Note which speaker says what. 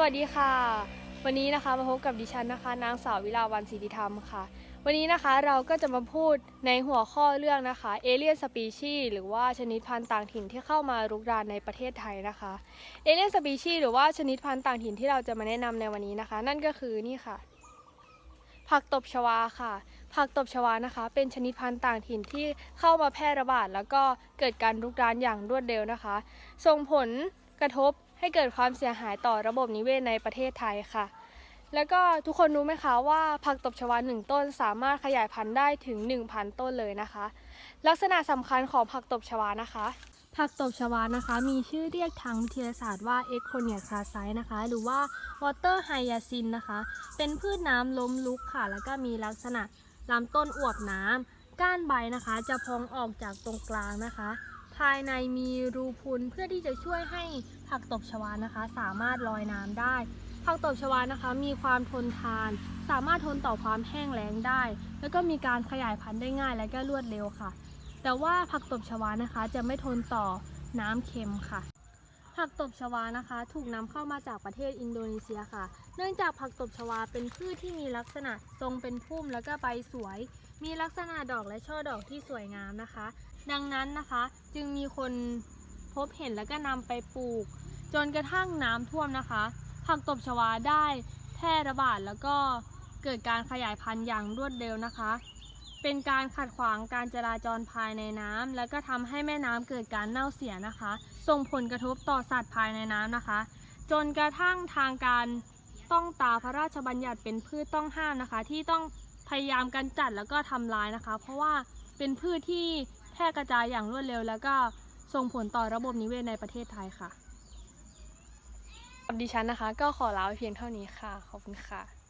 Speaker 1: สวัสดีค่ะ วันนี้นะคะมาพบกับดิฉันนะคะ นางสาววิลาวันศรีดิธรรมค่ะ วันนี้นะคะเราก็จะมาพูดในหัวข้อเรื่องนะคะเอเลียนสปีชีหรือว่าชนิดพันธุ์ต่างถิ่นที่เข้ามารุกรานในประเทศไทยนะคะเอเลียนสปีชีหรือว่าชนิดพันธุ์ต่างถิ่นที่เราจะมาแนะนำในวันนี้นะคะ นั่นก็คือนี่ค่ะ ผักตบชวาค่ะ ผักตบชวานะคะ เป็นชนิดพันธุ์ต่างถิ่นที่เข้ามาแพร่ระบาด แล้วก็เกิดการรุกรานอย่างรวดเร็วนะคะ ส่งผลกระทบ ให้เกิดความเสียหายต่อระบบนิเวศในประเทศไทยค่ะ แล้วก็ทุกคนรู้ไหมคะว่าผักตบชวาหนึ่งต้นสามารถขยายพันธุ์ได้ถึง 1,000 ต้นเลยนะคะ ลักษณะสำคัญของผักตบชวานะคะผักตบชวานะคะ มีชื่อเรียกทางวิทยาศาสตร์ว่าเอ็กโคเนียคาไซนะคะ หรือว่าวอเตอร์ไฮยาซินนะคะ เป็นพืชน้ำล้มลุกค่ะ แล้วก็มีลักษณะลำต้นอวบน้ำก้านใบนะคะ จะพองออกจากตรงกลางนะคะ ภายในมีรูพุนเพื่อที่จะช่วยให้ผักตบชวานะคะ สามารถลอยน้ำได้ ผักตบชวานะคะ มีความทนทาน สามารถทนต่อความแห้งแล้งได้ แล้วก็มีการขยายพันธุ์ได้ง่ายและก็รวดเร็วค่ะ แต่ว่าผักตบชวานะคะ จะไม่ทนต่อน้ำเค็มค่ะ ผักตบชวานะคะ ถูกนำเข้ามาจากประเทศอินโดนีเซียค่ะ เนื่องจากผักตบชวาเป็นพืชที่มีลักษณะทรงเป็นพุ่มแล้วก็ใบสวย มีลักษณะดอกและช่อดอกที่สวยงามนะคะ ดังนั้นนะคะจึงมีคนพบเห็นแล้วก็นำไปปลูก จนกระทั่งน้ำท่วมนะคะผักตบชวาได้แพร่ระบาดแล้วก็เกิดการขยายพันธุ์อย่างรวดเร็วนะคะ เป็นการขัดขวางการจราจรภายในน้ำแล้วก็ทำให้แม่น้ำเกิดการเน่าเสียนะคะ ส่งผลกระทบต่อสัตว์ภายในน้ำนะคะ จนกระทั่งทางการต้องตาพระราชบัญญัติเป็นพืชต้องห้ามนะคะ ที่ต้องพยายามกันจัดแล้วก็ทำลายนะคะ เพราะว่าเป็นพืชที่ พร่กระจายอย่างรวดเร็ว แล้วก็ส่งผลต่อระบบนิเวศในประเทศไทยค่ะ ดิฉันนะคะ ก็ขอลาไปเพียงเท่านี้ค่ะ ขอบคุณค่ะ